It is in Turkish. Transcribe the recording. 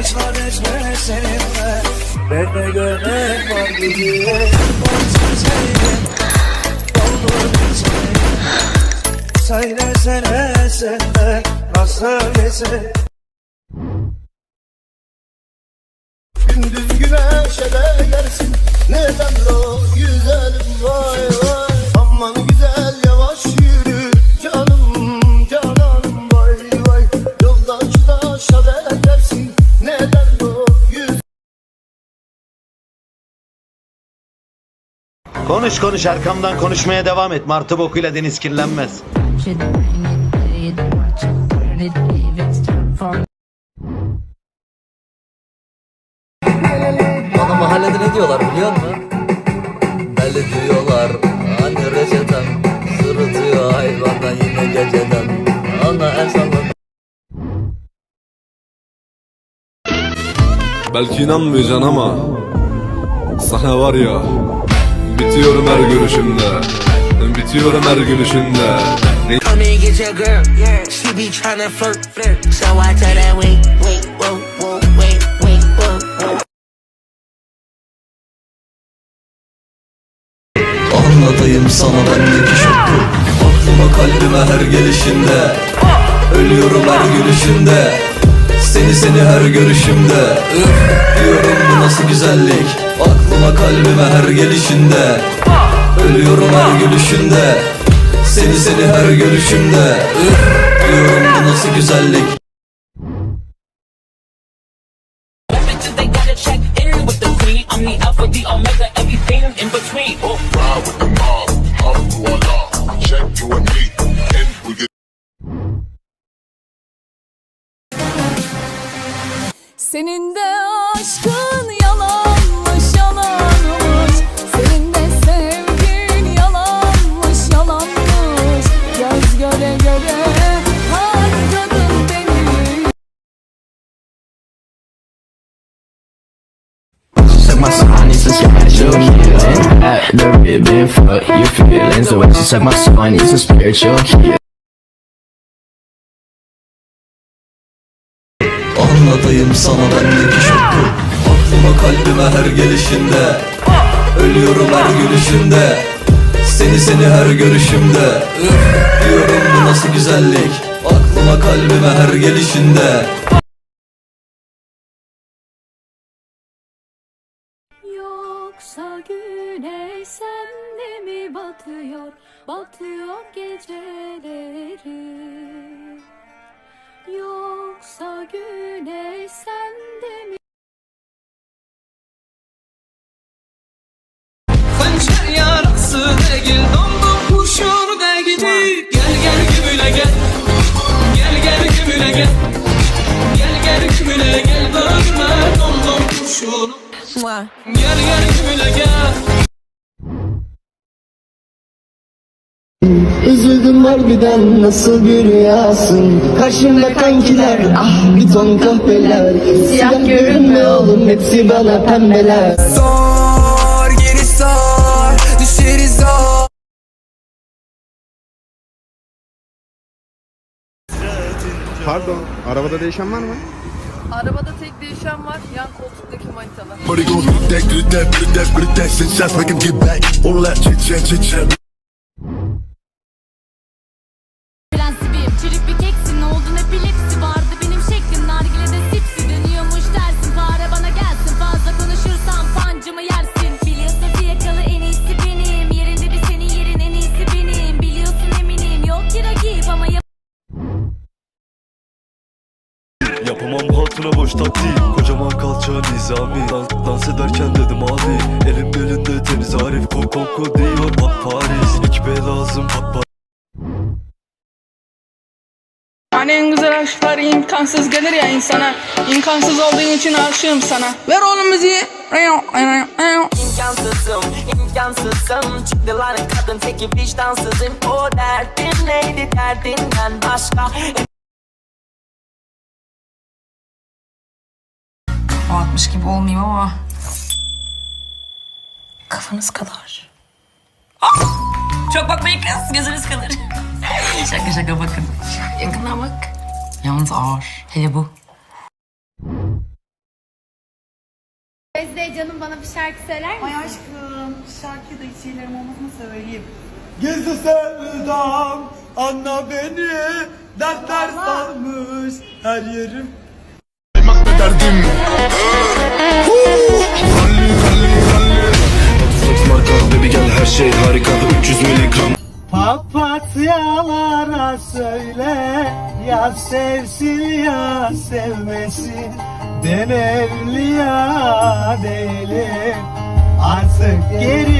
Israr etme seninle Bende göbek var senin Olur senin Söylesene sen de Nasıl geçer Gündüz güneşe de gelsin. Neden o güzelim vay vay Konuş konuş arkamdan konuşmaya devam et. Martı bokuyla deniz kirlenmez. Bana mahallede ne diyorlar biliyor musun? Belli diyorlar Hani reçetem Sırıtıyor hayvandan yine geceden Ana el salla Belki inanmayacaksın ama Sana var ya Bitiyorum her görüşümde Bitiyorum her gülüşünde Ne Come and get your girl. She be tryna flirt, flirt. So I tell her, wait, wait, whoa, whoa, wait, wait, whoa. Anlatayım sana bendeki şoku Aklıma kalbime her gelişinde. Ölüyorum her gülüşünde Seni seni her görüşümde. Üf diyorum nasıl güzellik? Aklıma kalbime her gelişinde. Ölüyorum her gülüşünde. Seni seni her görüşümde diyorum bu nasıl güzellik? Bitches, they gotta göre göre harcadın beni Suck my spine, it's a spiritual healing. At the ribbon, fuck your feelings. The way she suck my spine, it's a spiritual healing. Anlatayım sana bendeki şoku Aklıma kalbime her gelişinde Ölüyorum her gülüşünde Seni seni her görüşümde. Üf diyorum bu nasıl güzellik? Aklıma kalbime her gelişinde. Yoksa güneş sende mi batıyor? Batıyor geceleri. Yoksa güneş sende mi doldum kuşur. Gel gel gümüle gel. Üzüldüm harbiden nasıl bir rüyasın Karşımda kankiler ah bir ton kahveler Siyah görünme oğlum hepsi bana pembeler Sor geri sor, düşeriz zor. Pardon arabada değişen var mı? Arabada tek değişen var yan koltuktaki manitalar Yapamam hatuna boş taktiği Kocaman kalça nizami. Dans, dans ederken dedim abi. Elim belinde temiz Arif Kok kok diyor pa Paris Ekibe lazım pa pa Hani en güzel aşklar imkansız gelir ya insana. İmkansız olduğun için aşığım sana. Ver oğlum müziği. İmkansızım, imkansızım. Çıktı lan kadın teki vicdansızım. O derdin neydi derdinden başka kafa atmış gibi olmayayım ama... Kafanız kadar. Ah! Çok bakmayın kız, gözünüz kalır. şaka şaka bakın. Yakından bak. Yalnız ağır. Hele bu. Bezde canım bana bir şarkı söyler misin? Ay aşkım, şarkıda içerilerim olmasını söyleyeyim. Gizli sevdam, anla beni, dertler sarmış her yerim şey harika 300 miligram Papatyalara söyle Ya sevsin ya sevmesin. Ben evliya değilim. Artık geri